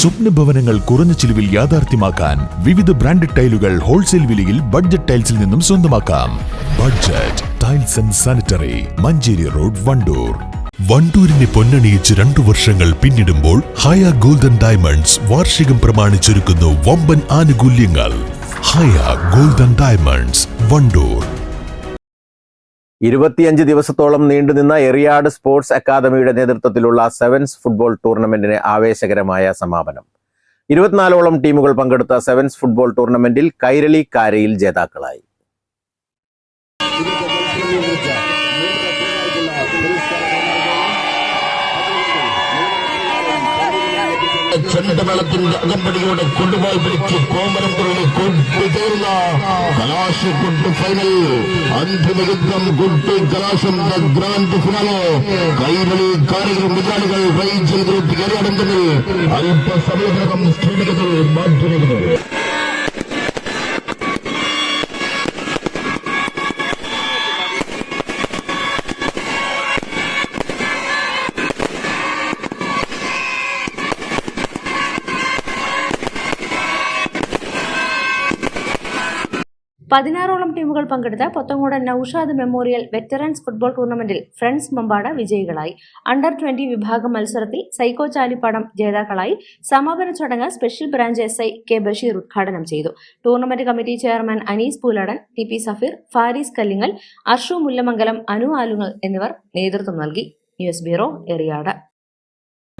സ്വപ്ന ഭവനങ്ങൾ കുറഞ്ഞ ചിലവിൽ യാഥാർത്ഥ്യമാക്കാൻ വിവിധ ബ്രാൻഡഡ് ടൈലുകൾ ഹോൾസെയിൽ വിലയിൽ ബഡ്ജറ്റ് ടൈൽസിൽ നിന്നും സ്വന്തമാക്കാം. Budget tiles and sanitary Manjeri road Wandoor. വണ്ടൂരിനെ പൊന്നണിയിച്ച് രണ്ടു വർഷങ്ങൾ പിന്നിടുമ്പോൾ ഹയ ഗോൾഡൻ ഡയമണ്ട്സ് വാർഷികം പ്രമാണിച്ചൊരുക്കുന്നു വമ്പൻ ആനുകൂല്യങ്ങൾ. Haya golden diamonds Wandoor. ഇരുപത്തിയഞ്ച് ദിവസത്തോളം നീണ്ടുനിന്ന എറിയാട് സ്പോർട്സ് അക്കാദമിയുടെ നേതൃത്വത്തിലുള്ള സെവൻസ് ഫുട്ബോൾ ടൂർണമെന്റിന് ആവേശകരമായ സമാപനം. ഇരുപത്തിനാലോളം ടീമുകൾ പങ്കെടുത്ത സെവൻസ് ഫുട്ബോൾ ടൂർണമെന്റിൽ കൈരളി കാരയിൽ ജേതാക്കളായി. ചെണ്ടമേളത്തിന്റെ അകമ്പടിയോടെ കൊണ്ടുപോയി പിടിച്ച് കോമരം തുറളി കൊണ്ടുതീർന്ന കലാശ കുട്ട് ഫൈനൽ അന്തിമ യുദ്ധം കൊട്ട് കലാശം ദ ഗ്രാൻഡ് ഫിനാലെ കൈരളി കാരികളും എതിരാളികൾ റൈ ഗ്രൂപ്പ് എറിയാടുന്നതിൽ അല്പസമയത്തിനകം സ്റ്റേഡിയത്തിൽ മാറ്റുന്നു പതിനാറോളം ടീമുകൾ പങ്കെടുത്ത Pothangode Noushad memorial veterans football ടൂർണമെന്റിൽ ഫ്രണ്ട്സ് മമ്പാട വിജയികളായി. അണ്ടർ ട്വന്റി വിഭാഗം മത്സരത്തിൽ സൈക്കോ ചാലിപ്പാടം ജേതാക്കളായി. സമാപന ചടങ്ങ് special branch S I K Basheer ഉദ്ഘാടനം ചെയ്തു. Tournament committee chairman Anees Pooladan T P Safeer Faris Kallingal Arshu Mullamangalam Anu Alungal എന്നിവർ നേതൃത്വം നൽകി. News bureau Eriyad.